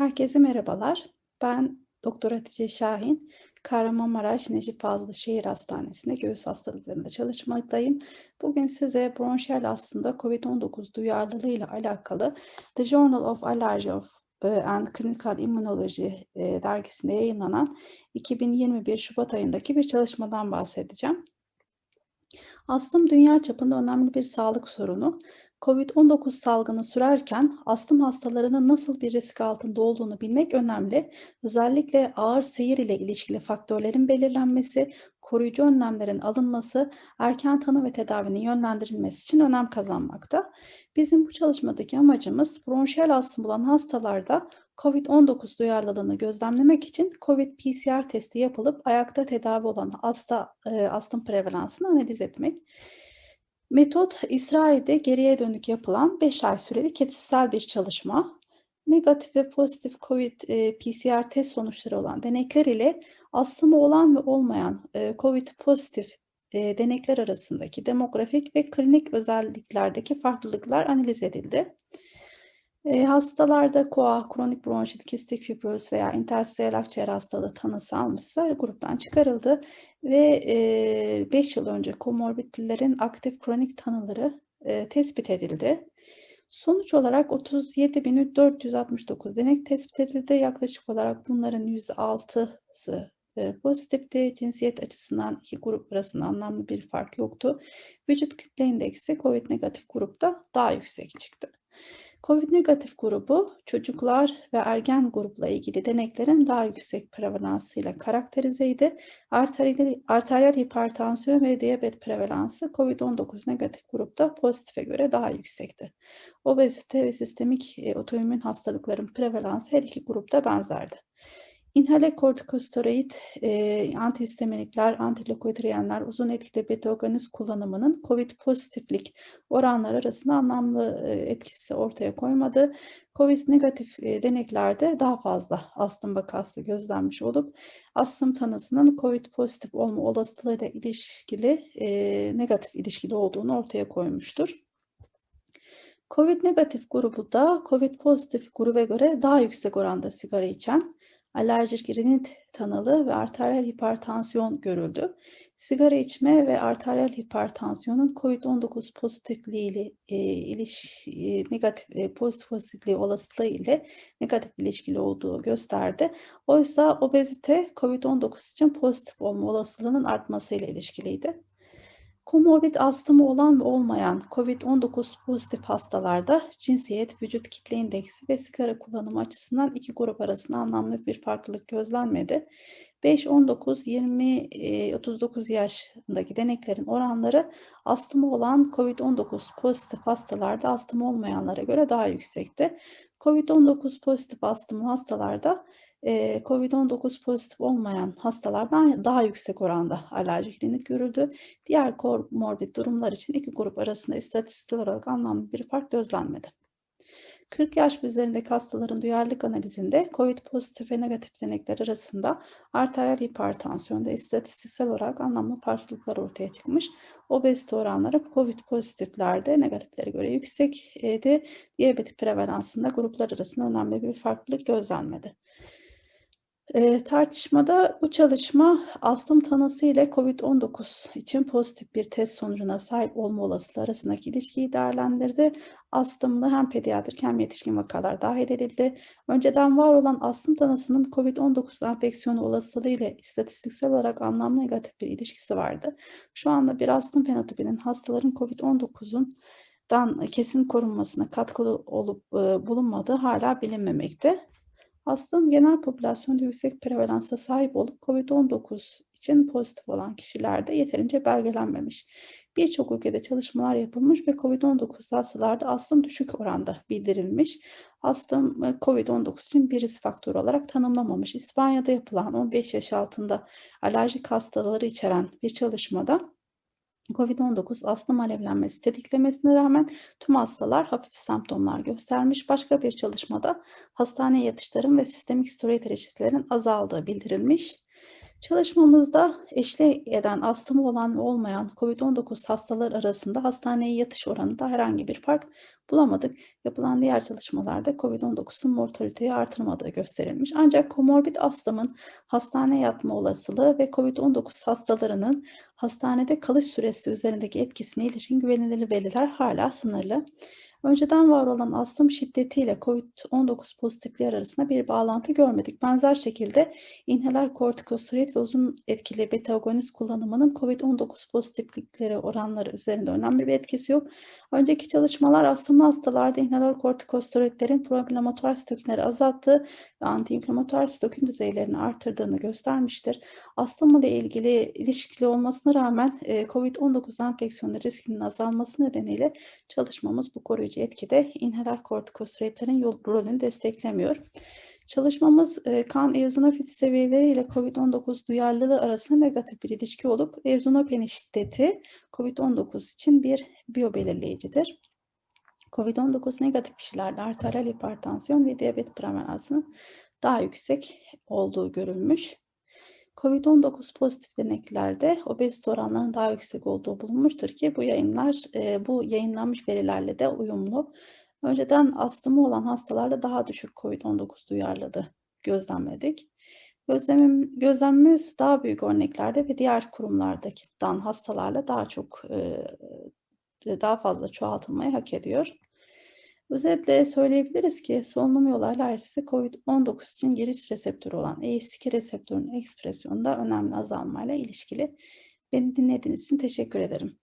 Herkese merhabalar. Ben Doktor Hatice Şahin, Kahramanmaraş Necip Fazıl Şehir Hastanesi'nde göğüs hastalıklarında çalışmaktayım. Bugün size bronşiyal aslında COVID-19 duyarlılığı ile alakalı The Journal of Allergy of e, and Clinical Immunology e, dergisinde yayınlanan 2021 Şubat ayındaki bir çalışmadan bahsedeceğim. Astım dünya çapında önemli bir sağlık sorunu. COVID-19 salgını sürerken astım hastalarının nasıl bir risk altında olduğunu bilmek önemli. Özellikle ağır seyir ile ilişkili faktörlerin belirlenmesi, koruyucu önlemlerin alınması, erken tanı ve tedavinin yönlendirilmesi için önem kazanmakta. Bizim bu çalışmadaki amacımız bronşiyal astım bulan hastalarda COVID-19 duyarlılığını gözlemlemek için COVID-PCR testi yapılıp ayakta tedavi olan hasta e, astım prevalansını analiz etmek. Metot İsrail'de geriye dönük yapılan 5 ay süreli kesitsel bir çalışma. Negatif ve pozitif COVID-PCR e, test sonuçları olan denekler ile astımı olan ve olmayan e, COVID pozitif e, denekler arasındaki demografik ve klinik özelliklerdeki farklılıklar analiz edildi. E, hastalarda koa, kronik bronşit, kistik fibroz veya interstitial akciğer hastalığı tanısı almışsa gruptan çıkarıldı ve 5 e, yıl önce komorbidlerin aktif kronik tanıları e, tespit edildi. Sonuç olarak 37.469 denek tespit edildi. Yaklaşık olarak bunların %6'sı e, pozitifti. Cinsiyet açısından iki grup arasında anlamlı bir fark yoktu. Vücut kitle indeksi COVID negatif grupta daha yüksek çıktı. COVID negatif grubu çocuklar ve ergen grupla ilgili deneklerin daha yüksek prevalansıyla karakterizeydi. Arteriyel, arteriyel hipertansiyon ve diyabet prevalansı COVID-19 negatif grupta pozitife göre daha yüksekti. Obezite ve sistemik e, otoimmün hastalıkların prevalansı her iki grupta benzerdi. İnhale kortikosteroid, e, antihistaminikler, antileukotrieyenler, uzun etkili beta kullanımının COVID pozitiflik oranları arasında anlamlı e, etkisi ortaya koymadı. COVID negatif e, deneklerde daha fazla astım vakası gözlenmiş olup astım tanısının COVID pozitif olma olasılığıyla ilişkili e, negatif ilişkili olduğunu ortaya koymuştur. COVID negatif grubu da COVID pozitif gruba göre daha yüksek oranda sigara içen, alerjik rinit tanılı ve arteriyel hipertansiyon görüldü. Sigara içme ve arteriyel hipertansiyonun COVID-19 pozitifliği ile e, iliş, e, negatif e, pozitif pozitifliği olasılığı ile negatif ilişkili olduğu gösterdi. Oysa obezite COVID-19 için pozitif olma olasılığının artmasıyla ilişkiliydi. Komorbid astımı olan ve olmayan COVID-19 pozitif hastalarda cinsiyet, vücut kitle indeksi ve sigara kullanımı açısından iki grup arasında anlamlı bir farklılık gözlenmedi. 5, 19, 20, 39 yaşındaki deneklerin oranları astımı olan COVID-19 pozitif hastalarda astımı olmayanlara göre daha yüksekti. COVID-19 pozitif astımlı hastalarda COVID-19 pozitif olmayan hastalardan daha yüksek oranda alerjik klinik görüldü. Diğer komorbid durumlar için iki grup arasında istatistiksel olarak anlamlı bir fark gözlenmedi. 40 yaş üzerindeki hastaların duyarlılık analizinde COVID pozitif ve negatif denekler arasında arteriyel hipertansiyonda istatistiksel olarak anlamlı farklılıklar ortaya çıkmış. Obezite oranları COVID pozitiflerde negatiflere göre yüksekti. Diyabetik prevalansında gruplar arasında önemli bir farklılık gözlenmedi. E, tartışmada bu çalışma astım tanısı ile COVID-19 için pozitif bir test sonucuna sahip olma olasılığı arasındaki ilişkiyi değerlendirdi. Astımlı hem pediatrik hem yetişkin vakalar dahil edildi. Önceden var olan astım tanısının COVID-19 enfeksiyonu olasılığı ile istatistiksel olarak anlamlı negatif bir ilişkisi vardı. Şu anda bir astım fenotipinin hastaların COVID-19'un dan kesin korunmasına katkılı olup e, bulunmadığı hala bilinmemekte. Astım genel popülasyonda yüksek prevalansa sahip olup COVID-19 için pozitif olan kişilerde yeterince belgelenmemiş. Birçok ülkede çalışmalar yapılmış ve COVID-19 hastalarda astım düşük oranda bildirilmiş. Astım e, COVID-19 için bir risk faktörü olarak tanımlamamış. İspanya'da yapılan 15 yaş altında alerjik hastaları içeren bir çalışmada COVID-19 astım alevlenmesi tetiklemesine rağmen tüm hastalar hafif semptomlar göstermiş. Başka bir çalışmada hastane yatışların ve sistemik steroid reçetelerin azaldığı bildirilmiş. Çalışmamızda eşlik eden astımı olan ve olmayan COVID-19 hastalar arasında hastaneye yatış oranında herhangi bir fark bulamadık. Yapılan diğer çalışmalarda COVID-19'un mortaliteyi artırmadığı gösterilmiş. Ancak komorbid astımın hastane yatma olasılığı ve COVID-19 hastalarının hastanede kalış süresi üzerindeki etkisine ilişkin güvenilir veriler hala sınırlı. Önceden var olan astım şiddetiyle COVID-19 pozitifleri arasında bir bağlantı görmedik. Benzer şekilde inhaler kortikosteroid ve uzun etkili beta agonist kullanımının COVID-19 pozitiflikleri oranları üzerinde önemli bir etkisi yok. Önceki çalışmalar astımlı hastalarda inhaler kortikosteroidlerin proinflamatuar sitokinleri azalttığı ve antiinflamatuar sitokin düzeylerini artırdığını göstermiştir. Astım ile ilgili ilişkili olmasına rağmen COVID-19 enfeksiyonu riskinin azalması nedeniyle çalışmamız bu koruyucu etkide inhaler kortikosteroidlerin rolünü desteklemiyor. Çalışmamız kan eozinofil seviyeleri ile COVID-19 duyarlılığı arasında negatif bir ilişki olup eozinopeni şiddeti COVID-19 için bir biyobelirleyicidir. COVID-19 negatif kişilerde arteriyel hipertansiyon ve diyabet prevalenasının daha yüksek olduğu görülmüş. COVID-19 pozitif deneklerde obezite oranlarının daha yüksek olduğu bulunmuştur ki bu yayınlar bu yayınlanmış verilerle de uyumlu. Önceden astımı olan hastalarda daha düşük COVID-19 duyarlılığı gözlemledik. Gözlemim, gözlemimiz daha büyük örneklerde ve diğer kurumlardakinden hastalarla daha çok daha fazla çoğaltılmayı hak ediyor. Özetle söyleyebiliriz ki solunum yolu alerjisi COVID-19 için giriş reseptörü olan ACE2 reseptörünün ekspresyonunda önemli azalmayla ilişkili. Beni dinlediğiniz için teşekkür ederim.